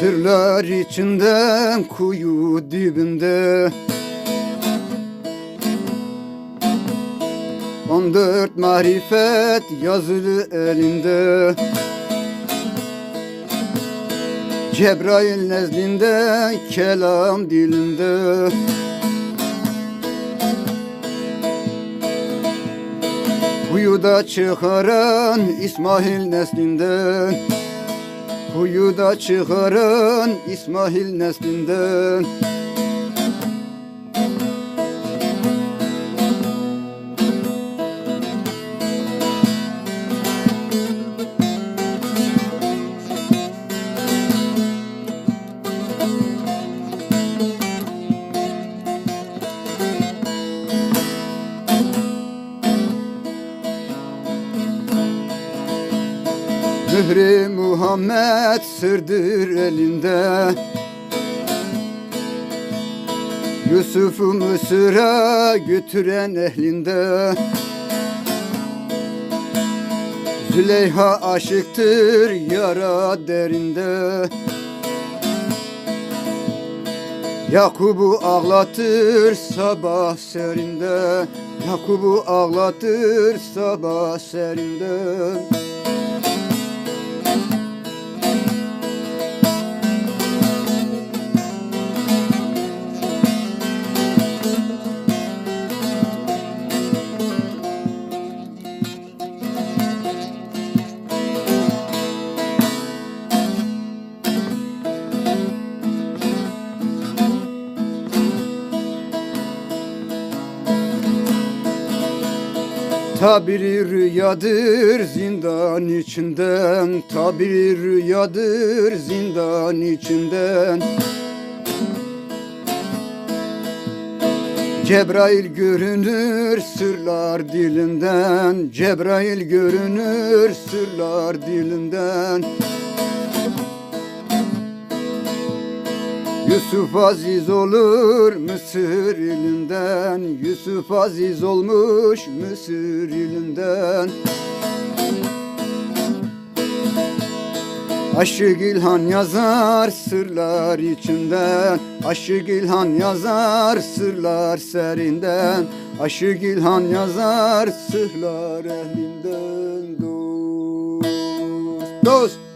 Sırlar içinden kuyu dibinde. On dört marifet yazılı elinde. Cebrail nezdinde kelam dilinde. Kuyuda çıkaran İsmail neslinden Kuyuda çıkaran İsmail neslinden Mühri Muhammed sırdır elinde. Yusuf'u Mısır'a götüren ehlinde. Züleyha aşıktır yara derinde. Yakub'u ağlatır sabah serinde. Yakub'u ağlatır sabah serinde Tabiri rüyadır zindan içinden. Tabiri rüyadır zindan içinden. Cebrail görünür sırlar dilinden. Cebrail görünür sırlar dilinden Yusuf aziz olur Mısır ilinden. Yusuf aziz olmuş Mısır ilinden. Aşık İlhan yazar sırlar içinden. Aşık İlhan yazar sırlar serinden. Aşık İlhan yazar sırlar ehlinden Dost, dost